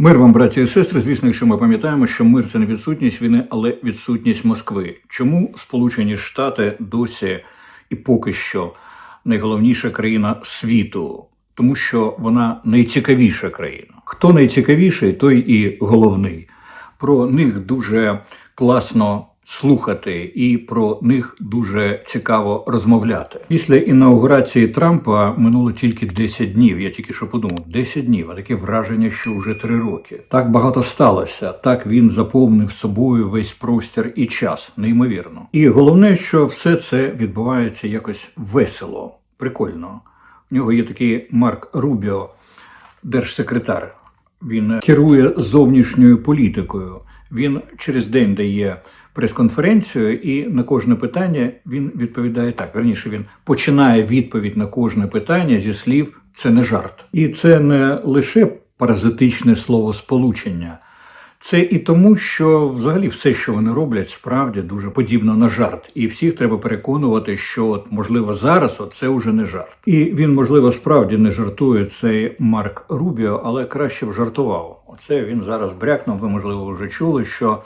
Мир вам, браті і сестри. Звісно, якщо ми пам'ятаємо, що мир це не відсутність війни, але відсутність Москви. Чому Сполучені Штати досі і поки що найголовніша країна світу? Тому що вона найцікавіша країна. Хто найцікавіший, той і головний. Про них дуже класно слухати, і про них дуже цікаво розмовляти. Після інаугурації Трампа минуло тільки 10 днів. Я тільки що подумав, 10 днів, а таке враження, що вже 3 роки. Так багато сталося. Так він заповнив собою весь простір і час, неймовірно. І головне, що все це відбувається якось весело, прикольно. У нього є такий Марк Рубіо, держсекретар. Він керує зовнішньою політикою. Він через день дає прес-конференцію, і на кожне питання він відповідає так. Верніше він починає відповідь на кожне питання зі слів це не жарт. І це не лише паразитичне словосполучення. Це і тому, що взагалі все, що вони роблять, справді дуже подібно на жарт, і всіх треба переконувати, що от можливо зараз от це вже не жарт. І він, можливо, справді не жартує цей Марк Рубіо, але краще б жартував. Оце він зараз брякнув. Ви можливо вже чули, що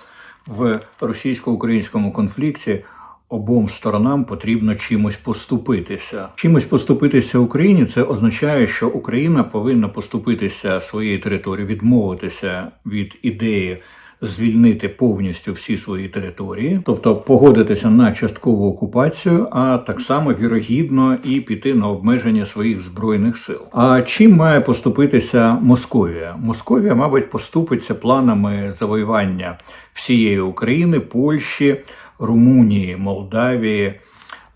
в російсько-українському конфлікті обом сторонам потрібно чимось поступитися. Чимось поступитися Україні це означає, що Україна повинна поступитися своєю територією, відмовитися від ідеї. Звільнити повністю всі свої території, тобто погодитися на часткову окупацію, а так само вірогідно і піти на обмеження своїх збройних сил. А чим має поступитися Московія? Московія, мабуть, поступиться планами завоювання всієї України, Польщі, Румунії, Молдавії,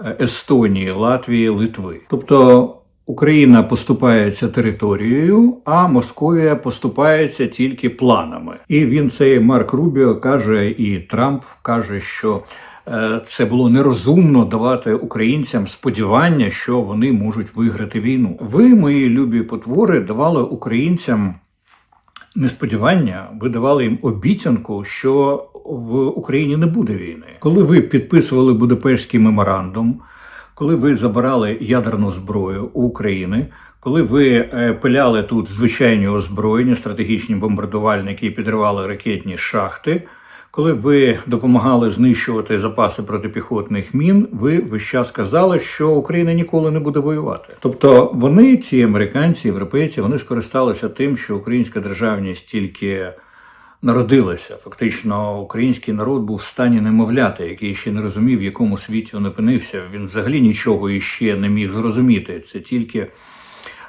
е, Естонії, Латвії, Литви. Тобто Україна поступається територією, а Московія поступається тільки планами. І він цей Марк Рубіо каже, і Трамп каже, що е, це було нерозумно давати українцям сподівання, що вони можуть виграти війну. Ви, мої любі потвори, давали українцям несподівання, ви давали їм обіцянку, що в Україні не буде війни. Коли ви підписували Будапештський меморандум, коли ви забирали ядерну зброю у України, коли ви е, пиляли тут звичайні озброєння, стратегічні бомбардувальники і підривали ракетні шахти. Коли ви допомагали знищувати запаси протипіхотних мін, ви весь час казали, що Україна ніколи не буде воювати. Тобто вони, ці американці, європейці, вони скористалися тим, що українська державність тільки народилася. Фактично, український народ був в стані немовляти, який ще не розумів, в якому світі він опинився. Він взагалі нічого іще не міг зрозуміти. Це тільки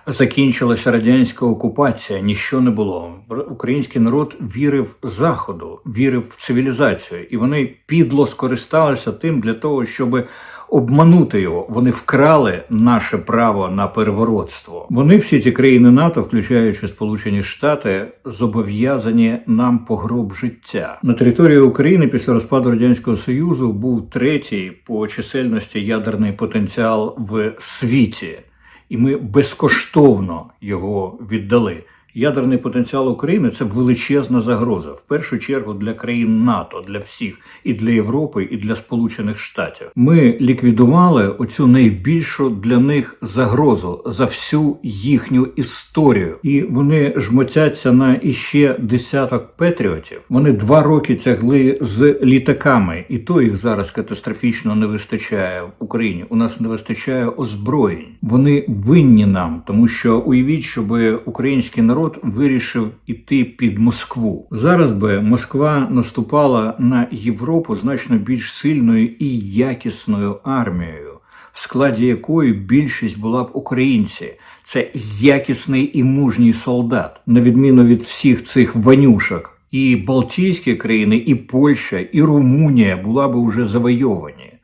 закінчилася радянська окупація, ніщо не було. Український народ вірив заходу, вірив в цивілізацію, і вони підло скористалися тим для того, щоб обманути його. Вони вкрали наше право на переворотство. Вони всі ці країни НАТО, включаючи Сполучені Штати, зобов'язані нам по гроб життя на території України після розпаду радянського союзу був третій по чисельності ядерний потенціал в світі і ми безкоштовно його віддали. Ядерний потенціал України це величезна загроза в першу чергу для країн НАТО, для всіх, і для Європи, і для Сполучених Штатів. Ми ліквідували оцю найбільшу для них загрозу за всю їхню історію, і вони жмотяться на іще десяток патріотів. Вони два роки тягли з літаками, і то їх зараз катастрофічно не вистачає в Україні. У нас не вистачає озброєнь. Вони винні нам, тому що уявіть, щоб український народ вирішив іти під Москву. Зараз би Москва наступала на Європу значно більш сильною і якісною армією, в складі якої більшість була б українці. Це якісний і мужній солдат, на відміну від всіх цих ванюшок. І Балтійські країни, і Польща, і Румунія була би вже завойовані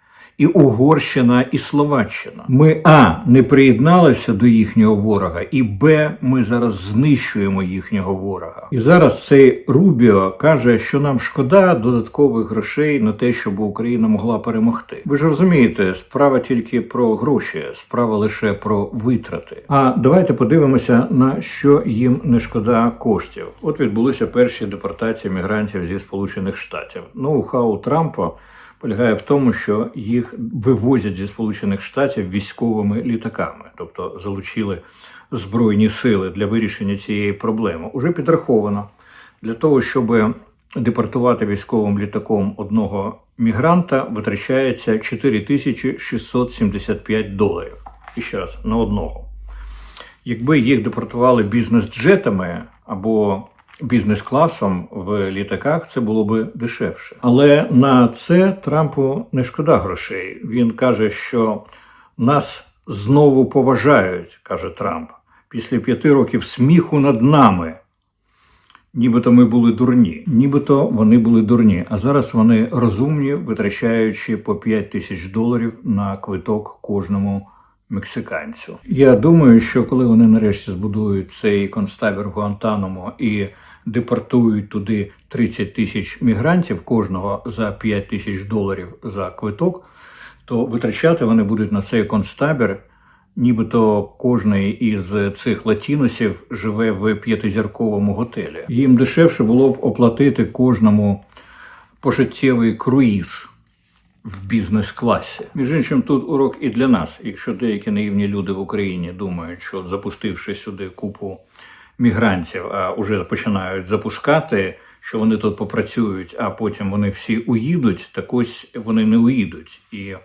і Угорщина, і Словаччина. Ми а не приєдналися до їхнього ворога, і Б. Ми зараз знищуємо їхнього ворога. І зараз цей Рубіо каже, що нам шкода додаткових грошей на те, щоб Україна могла перемогти. Ви ж розумієте, справа тільки про гроші, справа лише про витрати. А давайте подивимося на що їм не шкода коштів. От відбулися перші депортації мігрантів зі Сполучених Штатів. Ноу-хау Трампа полягає в тому, що їх вивозять зі Сполучених Штатів військовими літаками, тобто залучили збройні сили для вирішення цієї проблеми. Уже підраховано, Для того, щоб депортувати військовим літаком одного мігранта, витрачається 4675 доларів. І ще раз на одного. Якби їх депортували бізнес-джетами або бізнес-класом в літаках, це було би дешевше. Але на це Трампу не шкода грошей. Він каже, що нас знову поважають, каже Трамп, після п'яти років сміху над нами. Нібито ми були дурні, нібито вони були дурні. А зараз вони розумні, витрачаючи по 5 тисяч доларів на квиток кожному мексиканцю. Я думаю, що коли вони нарешті збудують цей концтабір Гуантанамо і депортують туди 30 тисяч мігрантів кожного за 5 тисяч доларів за квиток, то витрачати вони будуть на цей концтабір. Нібито кожний із цих латіносів живе в п'ятизірковому готелі. Їм дешевше було б оплатити кожному пожиттєвий круїз в бізнес-класі. Між іншим, тут урок і для нас. Якщо деякі наївні люди в Україні думають, що запустивши сюди купу мігрантів, а вже починають запускати, що вони тут попрацюють, а потім вони всі уїдуть, так ось вони не уїдуть. І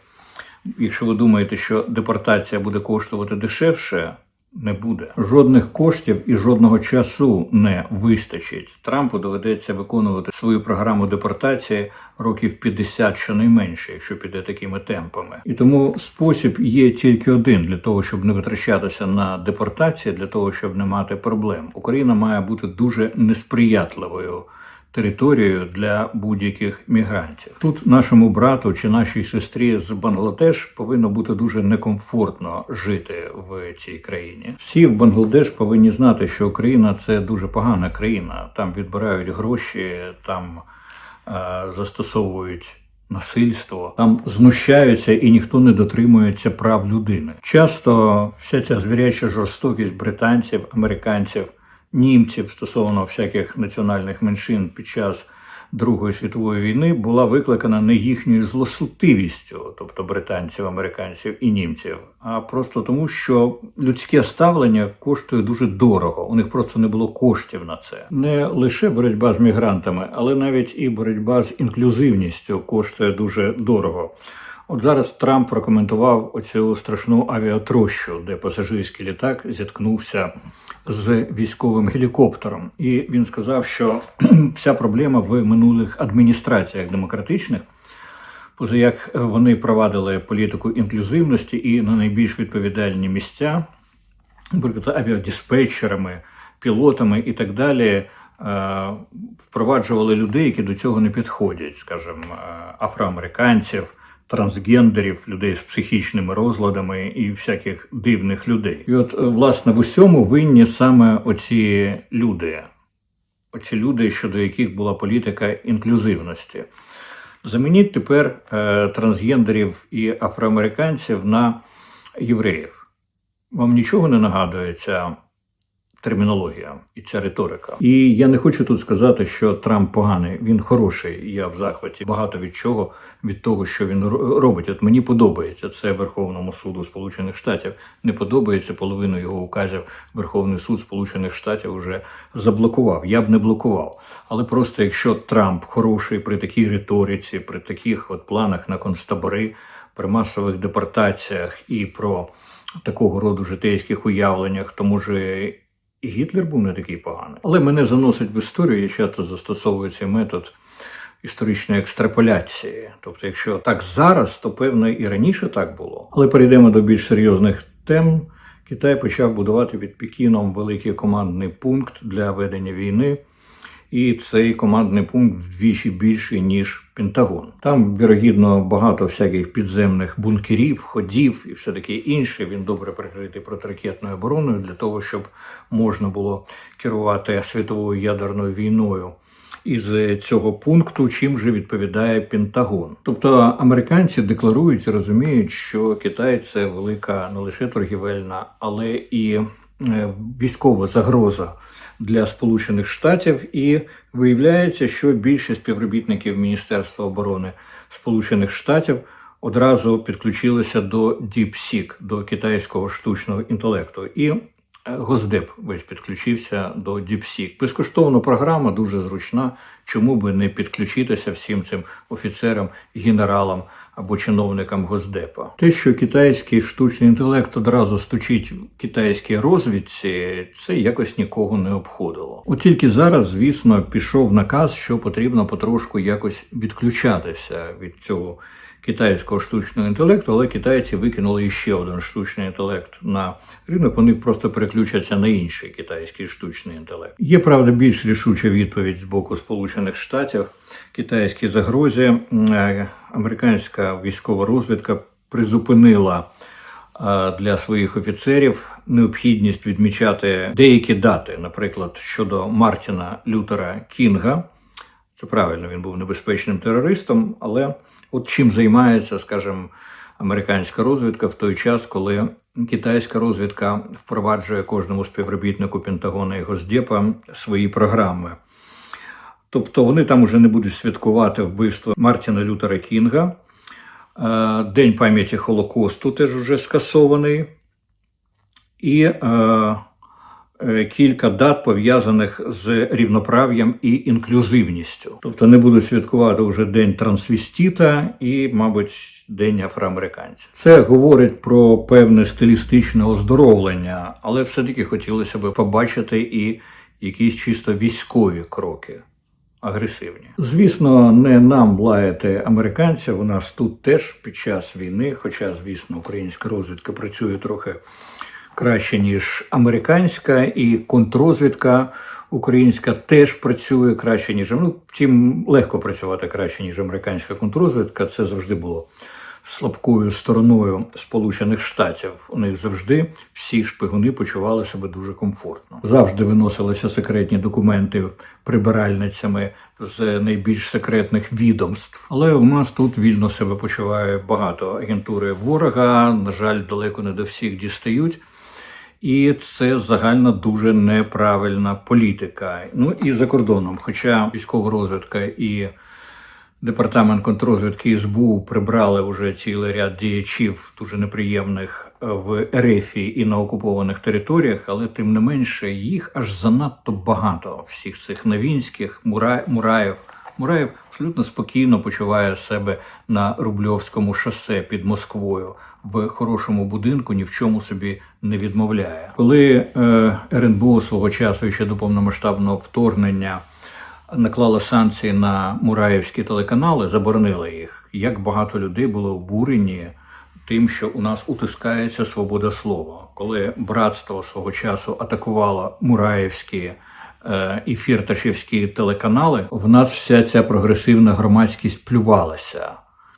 якщо ви думаєте, що депортація буде коштувати дешевше, не буде. Жодних коштів і жодного часу не вистачить. Трампу доведеться виконувати свою програму депортації років 50 щонайменше, якщо піде такими темпами. І тому спосіб є тільки один для того, щоб не витрачатися на депортації, для того, щоб не мати проблем. Україна має бути дуже несприятливою територією для будь-яких мігрантів. Тут нашому брату чи нашій сестрі з Бангладеш повинно бути дуже некомфортно жити в цій країні. Всі в Бангладеш повинні знати, що Україна це дуже погана країна. Там відбирають гроші, там е, застосовують. Насильство там знущаються і ніхто не дотримується прав людини. Часто вся ця звіряча жорстокість британців, американців німців стосовно всяких національних меншин під час Другої світової війни була викликана не їхньою злосутивістю, тобто британців, американців і німців, а просто тому, що людське ставлення коштує дуже дорого. У них просто не було коштів на це. Не лише боротьба з мігрантами, але навіть і боротьба з інклюзивністю коштує дуже дорого. От зараз Трамп прокоментував оцю страшну авіатрощу, де пасажирський літак зіткнувся з військовим гелікоптером. І він сказав, що вся проблема в минулих адміністраціях демократичних, поза як вони провадили політику інклюзивності і на найбільш відповідальні місця, наприклад, авіадиспетчерами, пілотами і так далі. е, Впроваджували людей, які до цього не підходять, скажімо, е, афроамериканців, трансгендерів, людей з психічними розладами і всяких дивних людей. І от, е, власне, в усьому винні саме оці люди, оці люди, щодо яких була політика інклюзивності. Замініть тепер е, трансгендерів і афроамериканців на євреїв. Вам нічого не нагадує ця термінологія і ця риторика. І я не хочу тут сказати, що Трамп поганий, він хороший. Я в захваті багато від чого від того, що він робить. От мені подобається це Верховному суду Сполучених Штатів. Не подобається половину його указів. Верховний суд Сполучених Штатів вже заблокував. Я б не блокував. Але просто якщо Трамп хороший при такій риториці, при таких от планах на концтабори, при масових депортаціях і про такого роду житейських уявленнях, то може і Гітлер був не такий поганий. Але мене заносить в історію, я часто застосовую цей метод історичної екстраполяції. Тобто, якщо так зараз, то певно і раніше так було. Але перейдемо до більш серйозних тем. Китай почав будувати під Пекіном великий командний пункт для ведення війни. І цей командний пункт вдвічі більший ніж Пентагон. Там, вірогідно, багато всяких підземних бункерів, ходів і все таке інше. Він добре прикритий протиракетною обороною для того, щоб можна було керувати світовою ядерною війною. Із цього пункту чим же відповідає Пентагон. Тобто американці декларують і розуміють, що Китай це велика не лише торгівельна, але і е, військова загроза для Сполучених Штатів, і виявляється, що більшість співробітників Міністерства оборони Сполучених Штатів одразу підключилися до DeepSeek, до китайського штучного інтелекту, і Е, Госдеп весь підключився до DeepSeek. Безкоштовна програма, дуже зручна. Чому би не підключитися всім цим офіцерам, генералам або чиновникам Госдепа? Те, що китайський штучний інтелект одразу стучить в китайській розвідці, це якось нікого не обходило. От тільки зараз, звісно, пішов наказ, що потрібно потрошку якось відключатися від цього китайського штучного інтелекту, але китайці викинули іще один штучний інтелект на ринок. Вони просто переключаться на інший китайський штучний інтелект. Є правда більш рішуча відповідь з боку Сполучених Штатів китайській загрозі. Е, Американська військова розвідка призупинила е, для своїх офіцерів необхідність відмічати деякі дати, наприклад, щодо Мартіна Лютера Кінга. Це правильно, він був небезпечним терористом, але от чим займається, скажімо, американська розвідка в той час, коли китайська розвідка впроваджує кожному співробітнику Пентагона і Госдепа свої програми. Тобто вони там уже не будуть святкувати вбивство Мартіна Лютера Кінга. Е, День пам'яті Холокосту теж уже скасований. І е, кілька дат пов'язаних з рівноправ'ям і інклюзивністю. Тобто не будуть святкувати вже День трансвістіта і, мабуть, День афроамериканців. Це говорить про певне стилістичне оздоровлення, але все-таки хотілося б побачити і якісь чисто військові кроки. Агресивні, звісно, не нам лаяти американців. У нас тут теж під час війни, хоча, звісно, українська розвідка працює трохи краще, ніж американська, і контррозвідка українська теж працює краще, ніж ну, втім, легко працювати краще, ніж американська контррозвідка. Це завжди було слабкою стороною Сполучених Штатів. У них завжди всі шпигуни почували себе дуже комфортно. Завжди виносилися секретні документи прибиральницями з найбільш секретних відомств. Але у нас тут вільно себе почуває багато агентури ворога. На жаль, далеко не до всіх дістають. І це загальна дуже неправильна політика. Ну і за кордоном, хоча військова розвідка і департамент контррозвідки СБУ прибрали вже цілий ряд діячів дуже неприємних в Ерефії і на окупованих територіях, але тим не менше їх аж занадто багато. Всіх цих Новінських, Мура... Мураєв. Мураєв абсолютно спокійно почуває себе на Рубльовському шосе під Москвою в хорошому будинку, ні в чому собі не відмовляє. Коли е, РНБО свого часу ще до повномасштабного вторгнення наклала санкції на мураївські телеканали, заборонила їх. Як багато людей було обурені тим, що у нас утискається свобода слова, коли братство свого часу атакувало мураївські і фірташівські телеканали, в нас вся ця прогресивна громадськість плювалася.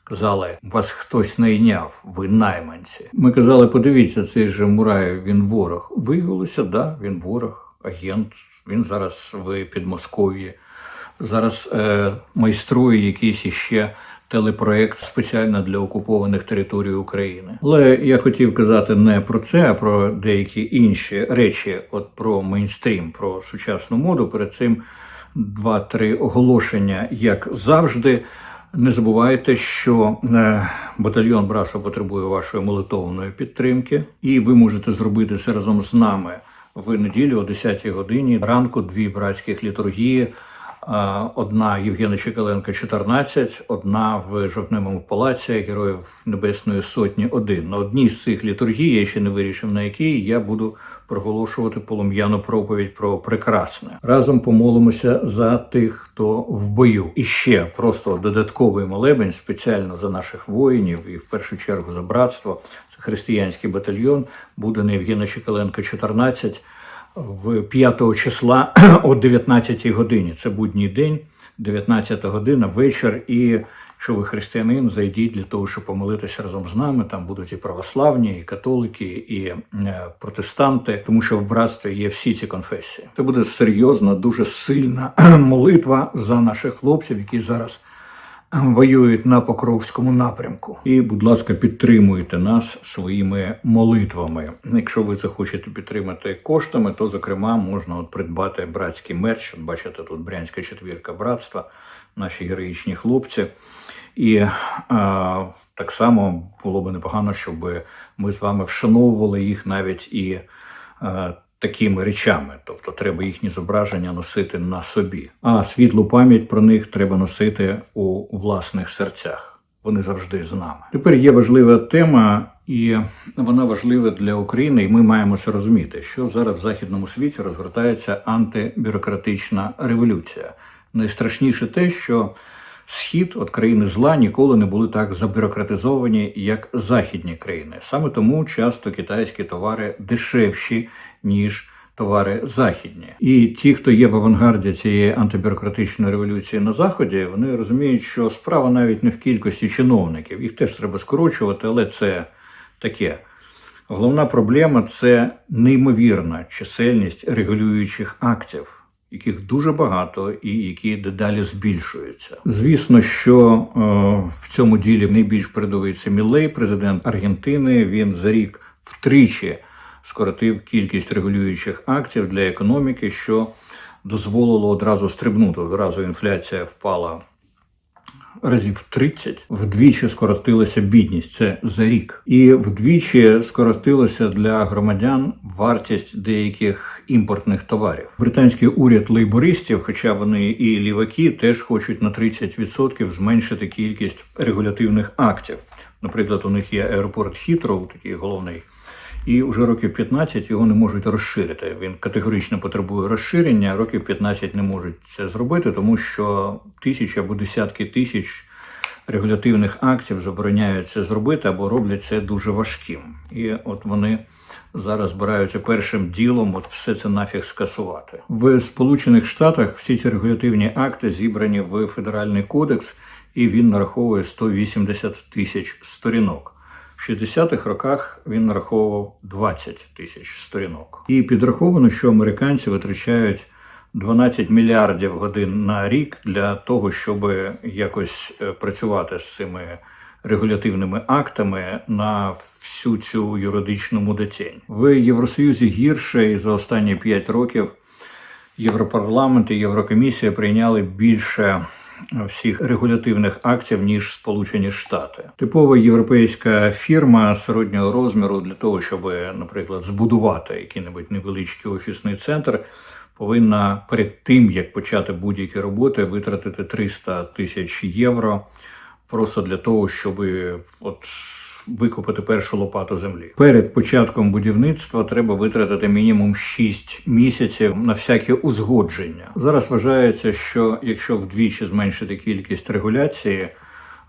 Казали, вас хтось найняв, ви найманці. Ми казали, подивіться, цей же Мураєв, він ворог. Виявилося, да, він ворог, агент. Він зараз в Підмосков'ї. Зараз е, майструє якийсь іще телепроект спеціально для окупованих територій України. Але я хотів казати не про це, а про деякі інші речі, от про мейнстрім, про сучасну моду. Перед цим два-три оголошення, як завжди. Не забувайте, що е, батальйон братства потребує вашої молитовної підтримки, і ви можете зробити це разом з нами в неділю о 10 годині ранку. Дві братських літургії. Е, Одна Євгена Чекаленка, 14, одна в Жовтневому палаці Героїв Небесної Сотні. Один на одній з цих літургій, я ще не вирішив на якій я буду проголошувати полум'яну проповідь про прекрасне. Разом помолимося за тих, хто в бою. І ще просто додатковий молебень спеціально за наших воїнів і в першу чергу за братство. Це християнський батальйон. Буде на Євгена Чекаленка, 14 в 5 числа о 19 годині. Це будній день, 19 година, вечір. І якщо ви християнин, зайдіть для того, щоб помолитися разом з нами. Там будуть і православні, і католики, і е, протестанти, тому що в братстві є всі ці конфесії. Це буде серйозна, дуже сильна молитва за наших хлопців, які зараз воюють на Покровському напрямку. І, будь ласка, підтримуйте нас своїми молитвами. Якщо ви захочете підтримати коштами, то зокрема можна от придбати братський мерч. От Бачите, тут брянська четвірка братства, наші героїчні хлопці. І а, так само було б непогано, щоб ми з вами вшановували їх навіть і. а, такими речами, тобто треба їхні зображення носити на собі. А світлу пам'ять про них треба носити у власних серцях. Вони завжди з нами. Тепер є важлива тема, і вона важлива для України, і ми маємо це розуміти, що зараз в західному світі розгортається антибюрократична революція. Найстрашніше те, що Схід от країни зла ніколи не були так забюрократизовані, як західні країни. Саме тому часто китайські товари дешевші ніж товари західні. І ті, хто є в авангарді цієї антибюрократичної революції на заході, вони розуміють, що справа навіть не в кількості чиновників. Їх теж треба скорочувати, але це таке. Головна проблема це неймовірна чисельність регулюючих актів яких дуже багато і які дедалі збільшуються. Звісно, що е, в цьому ділі найбільш передовується Мілей, президент Аргентини. Він за рік втричі скоротив кількість регулюючих актів для економіки, що дозволило одразу стрибнути. Одразу інфляція впала разів 30, вдвічі скоростилася бідність. Це за рік, і вдвічі скоростилася для громадян вартість деяких імпортних товарів. Британський уряд лейбористів, хоча вони і ліваки, теж хочуть на 30% зменшити кількість регулятивних актів. Наприклад, у них є аеропорт Хітроу, такий головний і вже років 15 його не можуть розширити. Він категорично потребує розширення. Років 15 не можуть це зробити, тому що тисячі або десятки тисяч регулятивних актів забороняють це зробити або роблять це дуже важким. І от вони. Зараз збираються першим ділом, от все це нафіг скасувати в Сполучених Штатах. Всі ці регулятивні акти зібрані в федеральний кодекс, і він нараховує 180 тисяч сторінок. В 60-х роках він нараховував 20 тисяч сторінок. І підраховано, що американці витрачають 12 мільярдів годин на рік для того, щоб якось е, працювати з цими регулятивними актами на всю цю юридичну мудецень. В Євросоюзі гірше і за останні 5 років Європарламент і Єврокомісія прийняли більше всіх регулятивних актів ніж Сполучені Штати. Типова європейська фірма середнього розміру для того, щоб, наприклад, збудувати який-небудь невеличкий офісний центр. Повинна перед тим як почати будь-які роботи витратити 300 тисяч євро просто для того, щоб от викопати першу лопату землі. Перед початком будівництва треба витратити мінімум 6 місяців на всяке узгодження. Зараз вважається, що якщо вдвічі зменшити кількість регуляції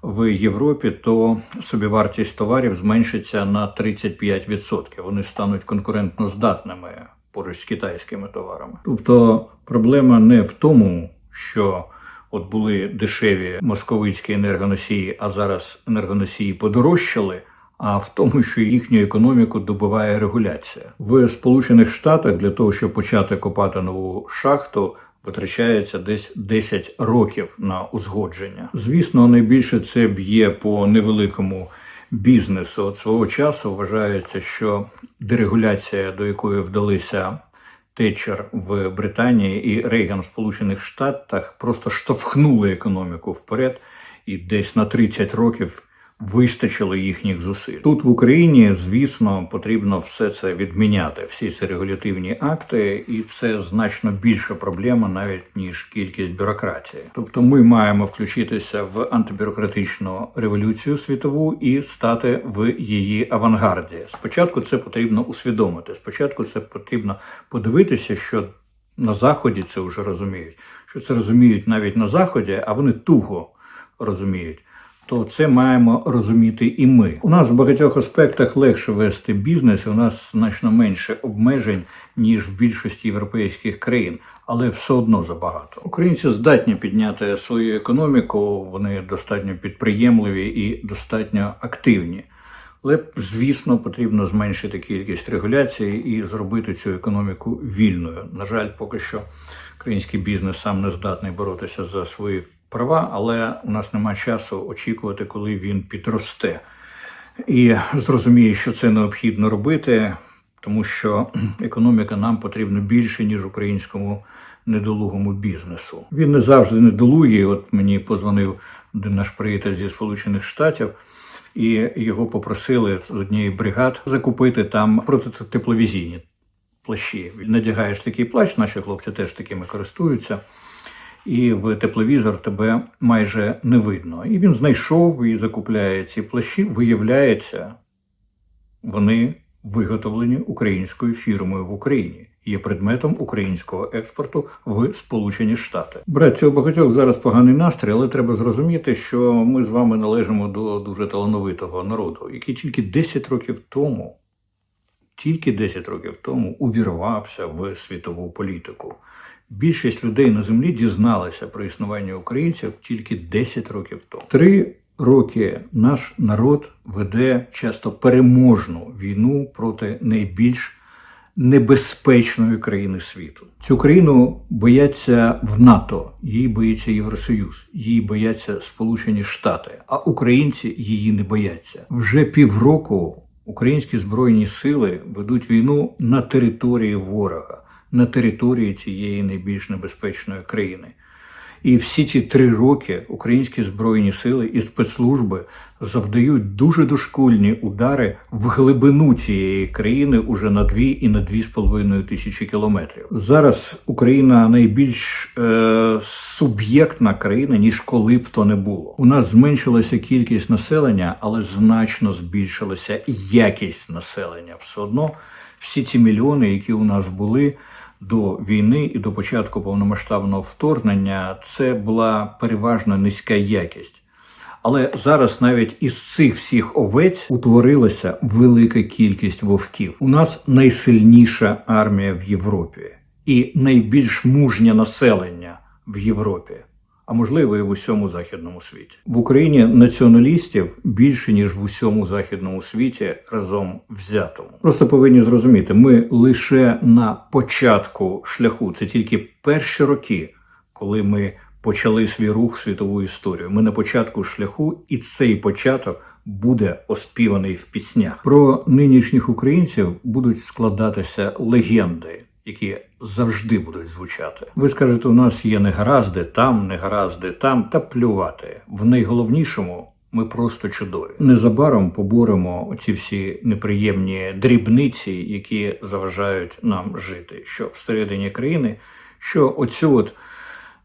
в Європі, то собівартість товарів зменшиться на 35%. Вони стануть конкурентно здатними поруч з китайськими товарами. Тобто проблема не в тому, що От були дешеві московицькі енергоносії, а зараз енергоносії подорожчали а в тому, що їхню економіку добиває регуляція в Сполучених Штатах для того, щоб почати копати нову шахту. Витрачається десь 10 років на узгодження. Звісно, найбільше це б'є по невеликому бізнесу. От свого часу вважається, що дерегуляція, до якої вдалися Тетчер в Британії і Рейган в Сполучених Штатах, просто штовхнули економіку вперед, і десь на 30 років вистачило їхніх зусиль. Тут в Україні, звісно, потрібно все це відміняти, всі ці регулятивні акти, і це значно більша проблема, навіть ніж кількість бюрократії. Тобто, ми маємо включитися в антибюрократичну революцію світову і стати в її авангарді. Спочатку це потрібно усвідомити. Спочатку це потрібно подивитися, що на заході це вже розуміють, що це розуміють навіть на заході, а вони туго розуміють то це маємо розуміти і ми. У нас в багатьох аспектах легше вести бізнес. У нас значно менше обмежень ніж в більшості європейських країн, але все одно забагато. Українці здатні підняти свою економіку. Вони достатньо підприємливі і достатньо активні. Але звісно, потрібно зменшити кількість регуляцій і зробити цю економіку вільною. На жаль, поки що український бізнес сам не здатний боротися за свої права, але у нас немає часу очікувати, коли він підросте. І зрозуміє, що це необхідно робити, тому що економіка нам потрібна більше, ніж українському недолугому бізнесу. Він не завжди недолугий. От мені позвонив один наш приятель зі Сполучених Штатів. І його попросили з однієї бригад закупити там протитепловізійні плащі. Надягаєш такий плащ, наші хлопці теж такими користуються. І в тепловізор тебе майже не видно. І він знайшов і закупляє ці плащі. Виявляється, вони виготовлені українською фірмою в Україні. Є предметом українського експорту в Сполучені Штати. Братці, у багатьох зараз поганий настрій, але треба зрозуміти, що ми з вами належимо до дуже талановитого народу, який тільки 10 років тому, тільки 10 років тому увірвався в світову політику. Більшість людей на землі дізналася про існування українців тільки 10 років тому. Три роки наш народ веде часто переможну війну проти найбільш небезпечної країни світу. Цю країну бояться в НАТО, її боїться Євросоюз, її бояться Сполучені Штати, а українці її не бояться. Вже півроку українські збройні сили ведуть війну на території ворога, на території цієї найбільш небезпечної країни. І всі ці три роки українські збройні сили і спецслужби завдають дуже дошкульні удари в глибину цієї країни уже на дві і на дві з половиною тисячі кілометрів. Зараз Україна найбільш е, суб'єктна країна ніж коли б то не було. У нас зменшилася кількість населення, але значно збільшилася якість населення. Все одно всі ці мільйони, які у нас були до війни і до початку повномасштабного вторгнення, це була переважно низька якість. Але зараз навіть із цих всіх овець утворилася велика кількість вовків. У нас найсильніша армія в Європі і найбільш мужнє населення в Європі, а можливо і в усьому західному світі. В Україні націоналістів більше ніж в усьому західному світі разом взятому. Просто повинні зрозуміти, ми лише на початку шляху. Це тільки перші роки, коли ми почали свій рух в світову історію. Ми на початку шляху, і цей початок буде оспіваний в піснях. Про нинішніх українців будуть складатися легенди, які завжди будуть звучати. Ви скажете, у нас є негаразди там, негаразди там, та плювати. В найголовнішому. Ми просто чудові. Незабаром поборемо ці всі неприємні дрібниці, які заважають нам жити. Що всередині країни, що оцю от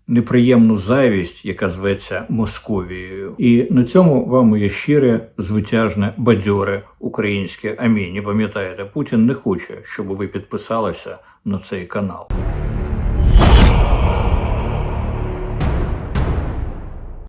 неприємну завість, яка зветься Московією. І на цьому вам моє щире, звитяжне, бадьоре українське амінь. І Пам'ятаєте, Путін не хоче, щоб ви підписалися на цей канал.